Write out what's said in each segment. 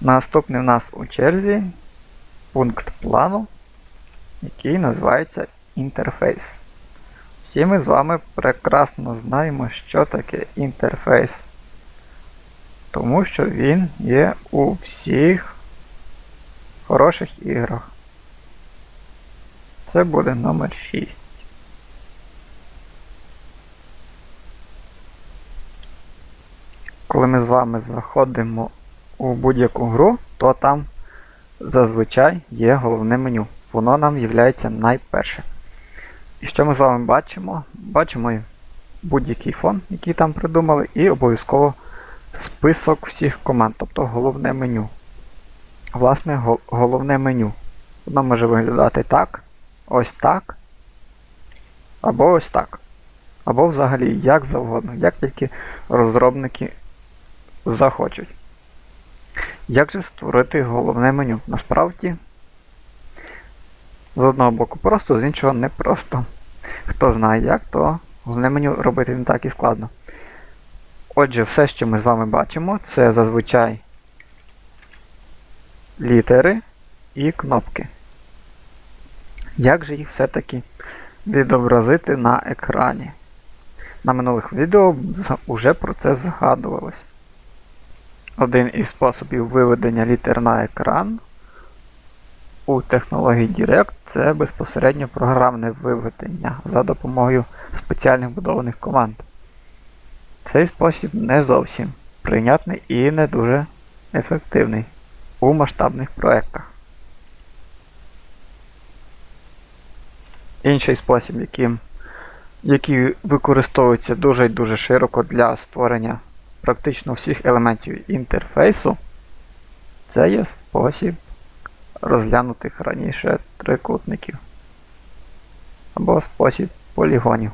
Наступний у нас у черзі пункт плану, який називається інтерфейс. Всі ми з вами прекрасно знаємо, що таке інтерфейс. Тому що він є у всіх хороших іграх. Це буде номер 6. Коли ми з вами заходимо у будь-яку гру, то там зазвичай є головне меню. Воно нам є найперше. І що ми з вами бачимо? Бачимо будь-який фон, який там придумали, і обов'язково список всіх команд, тобто головне меню. Власне, гол- головне меню. Воно може виглядати так, ось так, або ось так. Або взагалі як завгодно, як тільки розробники захочуть. Як же створити головне меню? Насправді, з одного боку просто, з іншого не просто. Хто знає як, то головне меню робити не так і складно. Отже, все, що ми з вами бачимо, це зазвичай літери і кнопки. Як же їх все-таки відобразити на екрані? На минулих відео вже про це згадувалось. Один із способів виведення літер на екран у технології Direct це безпосередньо програмне виведення за допомогою спеціальних будованих команд. Цей спосіб не зовсім прийнятний і не дуже ефективний у масштабних проєктах. Інший спосіб, яким, який використовується дуже і дуже широко для створення практично всіх елементів інтерфейсу, це є спосіб розглянутих раніше трикутників або спосіб полігонів.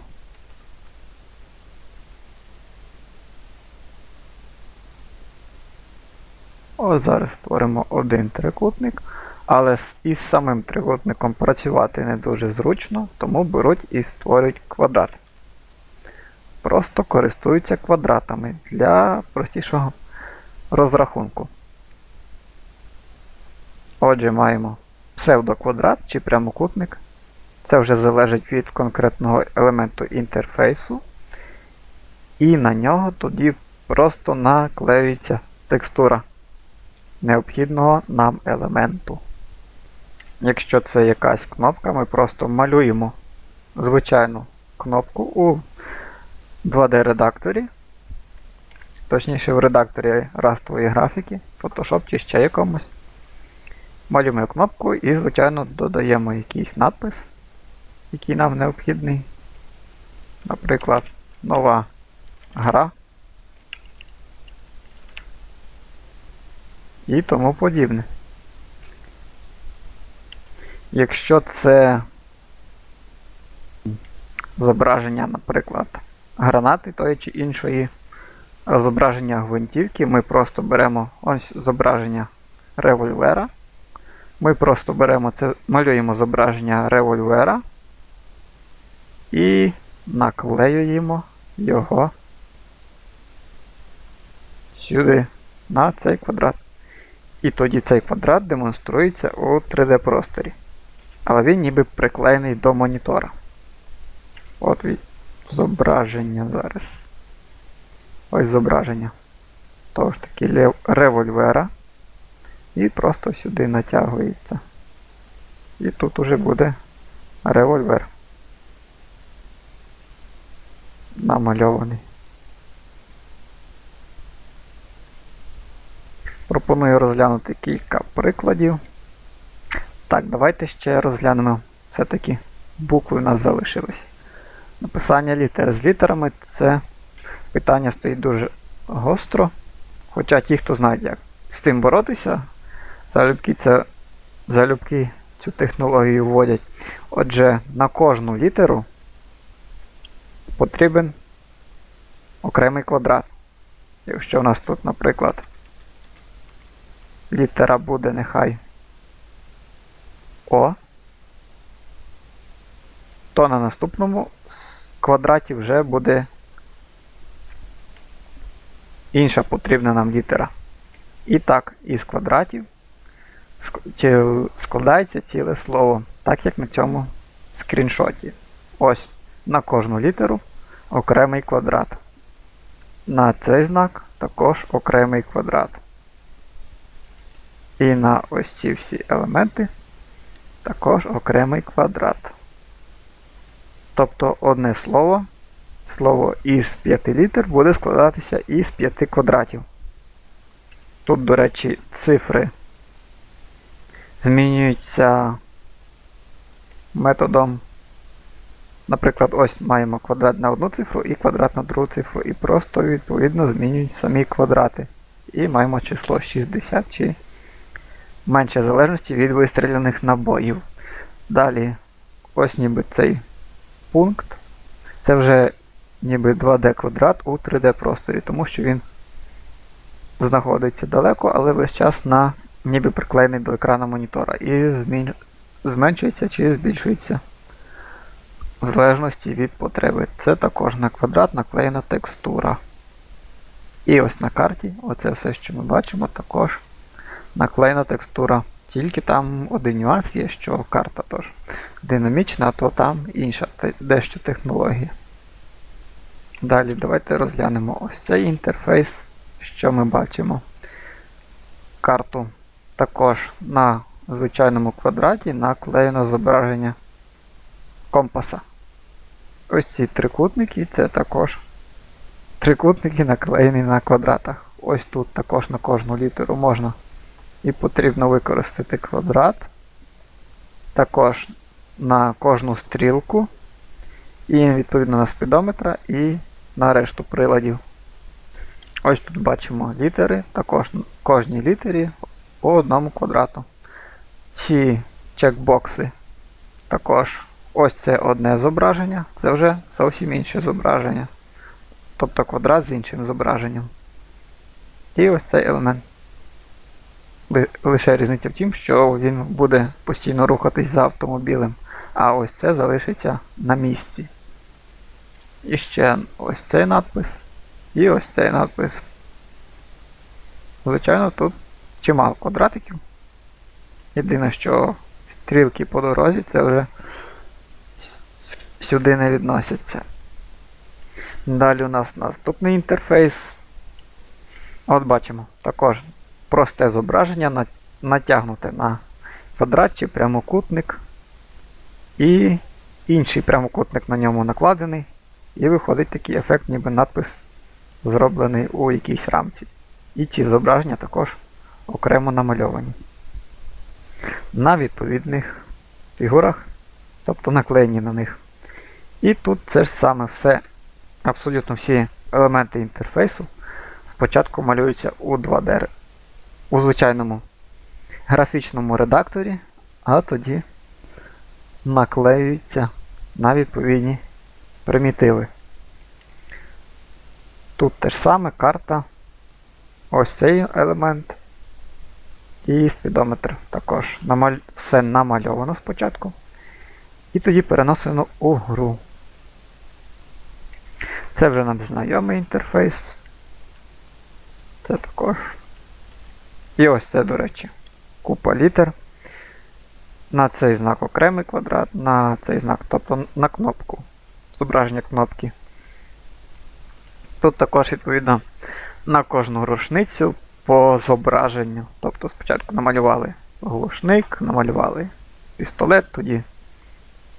Ось зараз створимо один трикутник, але із самим трикутником працювати не дуже зручно, тому беруть і створюють квадрат. Просто користуються квадратами для простішого розрахунку. Отже, маємо псевдоквадрат чи прямокутник. Це вже залежить від конкретного елементу інтерфейсу. І на нього тоді просто наклеюється текстура необхідного нам елементу. Якщо це якась кнопка, ми просто малюємо звичайну кнопку у 2D-редакторі. Точніше в редакторі растової графіки, Photoshop чи ще якомусь. Малюємо кнопку і, звичайно, додаємо якийсь надпис, який нам необхідний. Наприклад, нова гра. І тому подібне. Якщо це зображення, наприклад, гранати тої чи іншої зображення гвинтівки, ми просто беремо ось зображення револьвера. Ми просто беремо це, малюємо зображення револьвера і наклеюємо його сюди, на цей квадрат. І тоді цей квадрат демонструється у 3D-просторі. Але він ніби приклеєний до монітора. От від зображення зараз. Ось зображення. Того ж таки револьвера. І просто сюди натягується. І тут уже буде револьвер. Намальований. Пропоную розглянути кілька прикладів. Так, давайте ще розглянемо. Все-таки букви у нас залишились. Написання літер з літерами це питання стоїть дуже гостро. Хоча ті, хто знають, як з цим боротися, залюбки, це, залюбки цю технологію вводять. Отже, на кожну літеру потрібен окремий квадрат. Якщо у нас тут, наприклад, літера буде нехай О, то на наступному квадраті вже буде інша потрібна нам літера. І так, із квадратів складається ціле слово, так як на цьому скріншоті. Ось на кожну літеру окремий квадрат. На цей знак також окремий квадрат. І на ось ці всі елементи також окремий квадрат. Тобто одне слово, слово із п'яти літер буде складатися із п'яти квадратів. Тут, до речі, цифри змінюються методом. Наприклад, ось маємо квадрат на одну цифру і квадрат на другу цифру. І просто відповідно змінюють самі квадрати. І маємо число 60 чи менше залежності від вистріляних набоїв. Далі, ось ніби цей пункт. Це вже ніби 2D квадрат у 3D просторі, тому що він знаходиться далеко, але весь час на ніби приклеєний до екрану монітора. І зменшується чи збільшується в залежності від потреби. Це також на квадрат наклеєна текстура. І ось на карті, оце все, що ми бачимо, також наклеєна текстура. Тільки там один нюанс є, що карта тож динамічна, то там інша дещо технологія. Далі давайте розглянемо ось цей інтерфейс, що ми бачимо. Карту також на звичайному квадраті наклеєно зображення компаса. Ось ці трикутники це також трикутники наклеєні на квадратах. Ось тут також на кожну літеру можна і потрібно використати квадрат. Також на кожну стрілку, і відповідно на спідометра і на решту приладів. Ось тут бачимо літери, також кожній літері по одному квадрату. Ці чекбокси також ось це одне зображення, це вже зовсім інше зображення. Тобто квадрат з іншим зображенням. І ось цей елемент. Ли- Лише різниця в тім, що він буде постійно рухатись за автомобілем, а ось це залишиться на місці. І ще ось цей надпис. І ось цей надпис. Звичайно, тут чимало квадратиків. Єдине, що стрілки по дорозі це вже сюди не відносяться. Далі у нас наступний інтерфейс. От бачимо, також просте зображення натягнуте на квадрат чи прямокутник. І інший прямокутник на ньому накладений. І виходить такий ефект, ніби надпис зроблений у якійсь рамці. І ці зображення також окремо намальовані. На відповідних фігурах, тобто наклеєні на них. І тут це ж саме все, абсолютно всі елементи інтерфейсу спочатку малюються у 2D у звичайному графічному редакторі, а тоді наклеюються на відповідні примітиви. Тут те ж саме карта, ось цей елемент і спідометр також. Все намальовано спочатку. І тоді переносено у гру. Це вже нам знайомий інтерфейс. Це також. І ось це, до речі, купа літер. На цей знак окремий квадрат, на цей знак, тобто на кнопку. Зображення кнопки. Тут також, відповідно, на кожну рушницю по зображенню. Тобто спочатку намалювали глушник, намалювали пістолет, тоді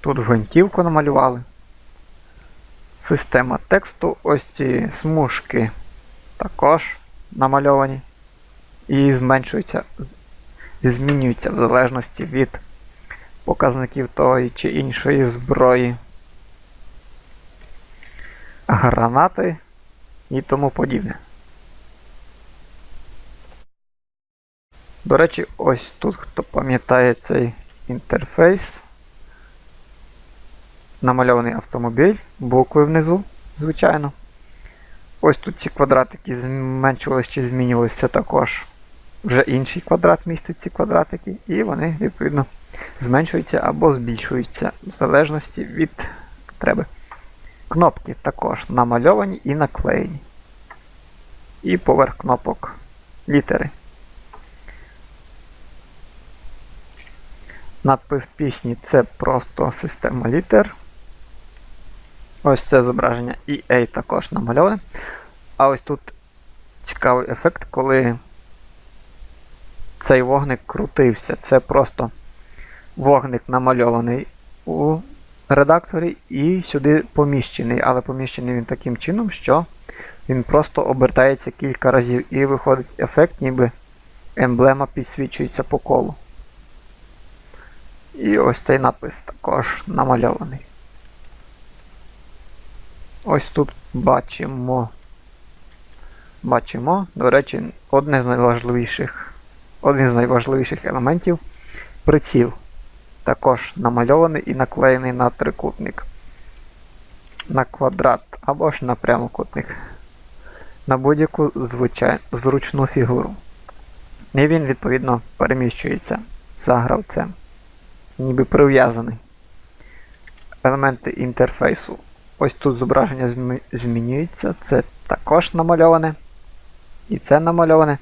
тут гвинтівку намалювали. Система тексту, ось ці смужки також намальовані. І зменшуються, змінюються в залежності від показників тої чи іншої зброї, гранати і тому подібне. До речі, ось тут, хто пам'ятає цей інтерфейс, намальований автомобіль, букви внизу, звичайно. Ось тут ці квадратики зменшувалися чи змінювалися, також вже інший квадрат містить ці квадратики, і вони, відповідно, зменшуються або збільшуються в залежності від потреби. Кнопки також намальовані і наклеєні. І поверх кнопок літери. Надпис пісні це просто система літер. Ось це зображення EA також намальоване. А ось тут цікавий ефект, коли цей вогник крутився. Це просто вогник намальований у редакторі і сюди поміщений, але поміщений він таким чином, що він просто обертається кілька разів і виходить ефект, ніби емблема підсвічується по колу. І ось цей напис також намальований. Ось тут бачимо. Бачимо, до речі, одне з найважливіших, один з найважливіших елементів приціл. Також намальований і наклеєний на трикутник. На квадрат або ж на прямокутник. На будь-яку зручну фігуру. І він, відповідно, переміщується за гравцем. Ніби прив'язаний. Елементи інтерфейсу. Ось тут зображення змінюється. Це також намальоване. І це намальоване.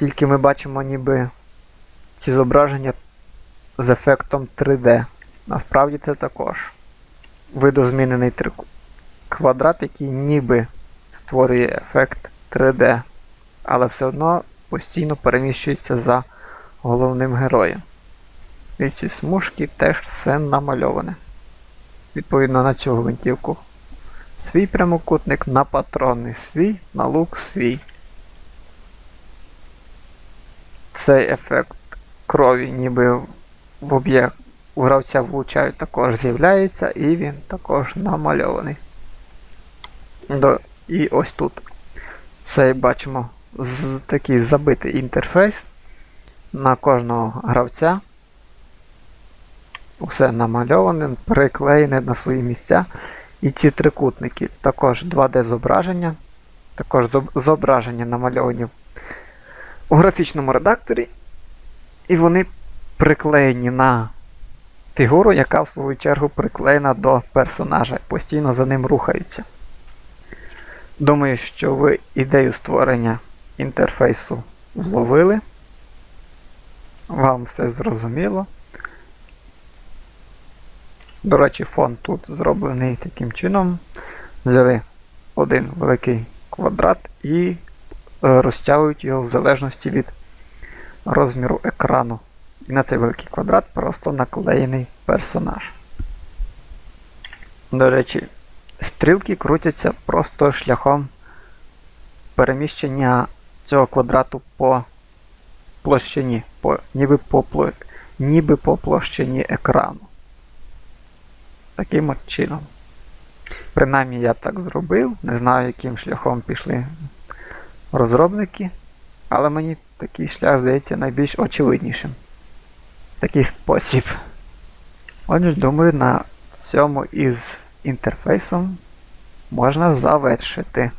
Тільки ми бачимо ніби ці зображення з ефектом 3D. Насправді це також видозмінений квадрат, який ніби створює ефект 3D, але все одно постійно переміщується за головним героєм. І ці смужки теж все намальоване. Відповідно на цю гвинтівку. Свій прямокутник, на патрони свій, на лук свій. Цей ефект крові ніби в об'єкт у гравця влучають також з'являється і він також намальований. До, і ось тут. Це бачимо з, такий забитий інтерфейс на кожного гравця. Усе намальоване, приклеєне на свої місця. І ці трикутники також 2D зображення. Також зображення намальовані у графічному редакторі. І вони приклеєні на фігуру, яка в свою чергу приклеєна до персонажа. Постійно за ним рухаються. Думаю, що ви ідею створення інтерфейсу вловили. Вам все зрозуміло. До речі, фон тут зроблений таким чином. Взяли один великий квадрат і розтягують його в залежності від розміру екрану. І на цей великий квадрат просто наклеєний персонаж. До речі, стрілки крутяться просто шляхом переміщення цього квадрату по площині, по, ніби, по, ніби по площині екрану. Таким от чином. Принаймні я так зробив. Не знаю, яким шляхом пішли розробники, але мені такий шлях здається найбільш очевиднішим. Такий спосіб. Отже, думаю, на цьому із інтерфейсом можна завершити.